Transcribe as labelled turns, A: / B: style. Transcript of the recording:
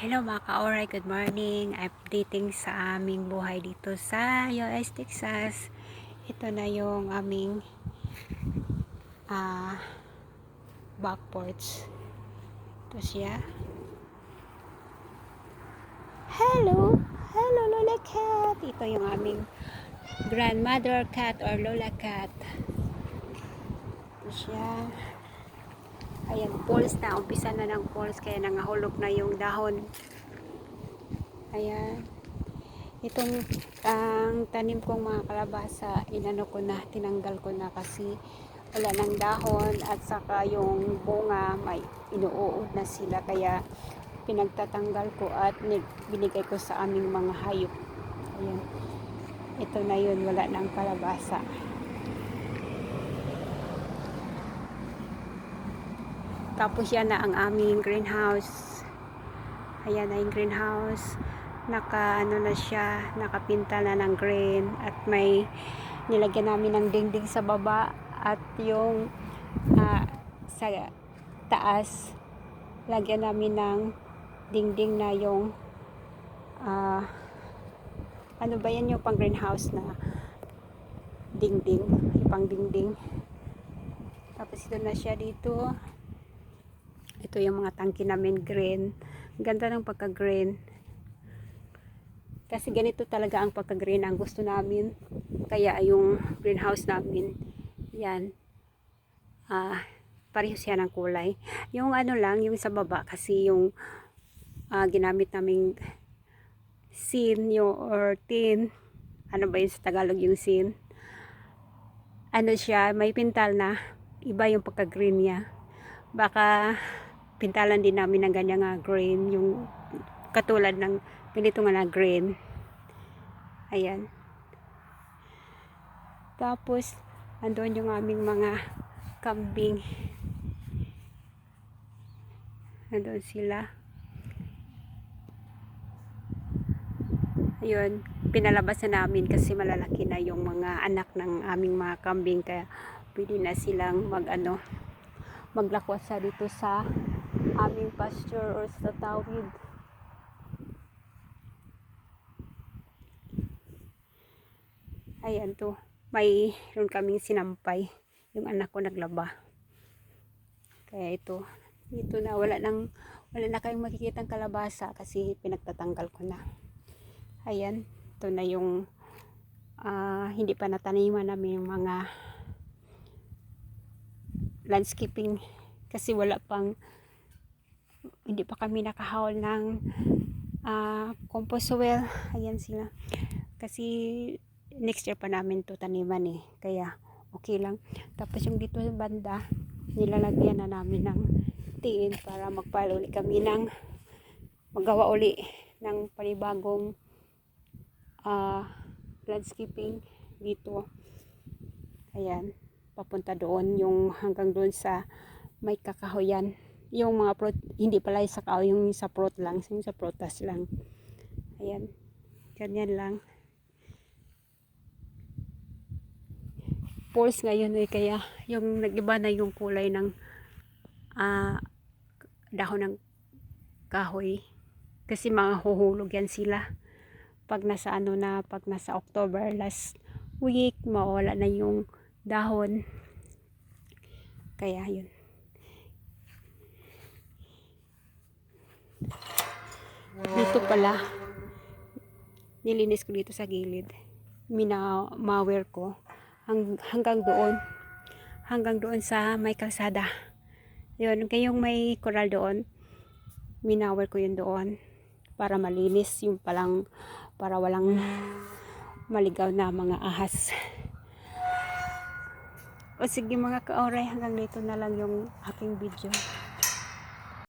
A: Hello mga ka-oray, good morning. Updating sa aming buhay dito sa US, Texas. Ito na yung aming ah back porch. Ito siya. Hello! Hello Lola Cat! Ito yung aming grandmother cat or Lola Cat. Ito siya. Ayan, falls na. Umpisa na ng falls kaya nangahulog na yung dahon. Ayan. Itong ang tanim kong mga kalabasa, inano ko na, tinanggal ko na kasi wala ng dahon at saka yung bunga may inuuod na sila kaya pinagtatanggal ko at ni- binigay ko sa aming mga hayop. Ayan. Ito na yun, wala ng kalabasa. Tapos yan na ang aming greenhouse. Ayan na yung greenhouse. Naka ano na siya, nakapinta na ng green at may nilagyan namin ng dingding sa baba at yung ah, sa taas lagyan namin ng dingding na yung ah, ano ba yan yung pang greenhouse na dingding, yung pang dingding. Tapos ito na siya dito. Ito yung mga tangki namin green. Ganda ng pagka-green. Kasi ganito talaga ang pagka-green ang gusto namin. Kaya yung greenhouse namin, yan. Ah, pareho siya ng kulay. Yung ano lang, yung sa baba kasi yung ah, ginamit naming sin or tin. Ano ba yun sa Tagalog yung sin? Ano siya, may pintal na. Iba yung pagka-green niya. Baka pintalan din namin ng ganyan nga green yung katulad ng ganito nga na green ayan. Tapos andun yung aming mga kambing. Andun sila. Ayun pinalabas na namin kasi malalaki na yung mga anak ng aming mga kambing kaya pwede na silang mag ano maglakwasa dito sa aming pasture or sa tawid. Ayan to. Mayroon kaming sinampay. Yung anak ko naglaba. Kaya ito. Ito na. Wala nang wala na kayong makikitang kalabasa kasi pinagtatanggal ko na. Ayan. Ito na yung ah, hindi pa nataniman namin yung mga landscaping kasi wala pang hindi pa kami nakahawal ng ah, compost soil ayan sila. Kasi next year pa namin to taniman eh. Kaya okay lang. Tapos yung dito sa banda nilalagyan na namin ng tiin para magpalo uli kami ng magawa uli ng panibagong ah, landscaping dito. Ayan. Papunta doon yung hanggang doon sa may kakahoyan yung mga fruit, hindi pala yung sa kao, yung sa fruit lang, yung sa prutas lang. Ayan. Ganyan lang. Pulse ngayon eh, kaya yung nagiba na yung kulay ng ah, dahon ng kahoy. Kasi mga huhulog yan sila. Pag nasa ano na, pag nasa October last week, mawala na yung dahon. Kaya yun. Dito pala. Nilinis ko dito sa gilid. Minamawer ko hang, hanggang doon. Hanggang doon sa may kalsada. Yun kayong may koral doon minawer ko yun doon para malinis yung palang para walang maligaw na mga ahas. O sige mga kaoray hanggang dito na lang yung aking video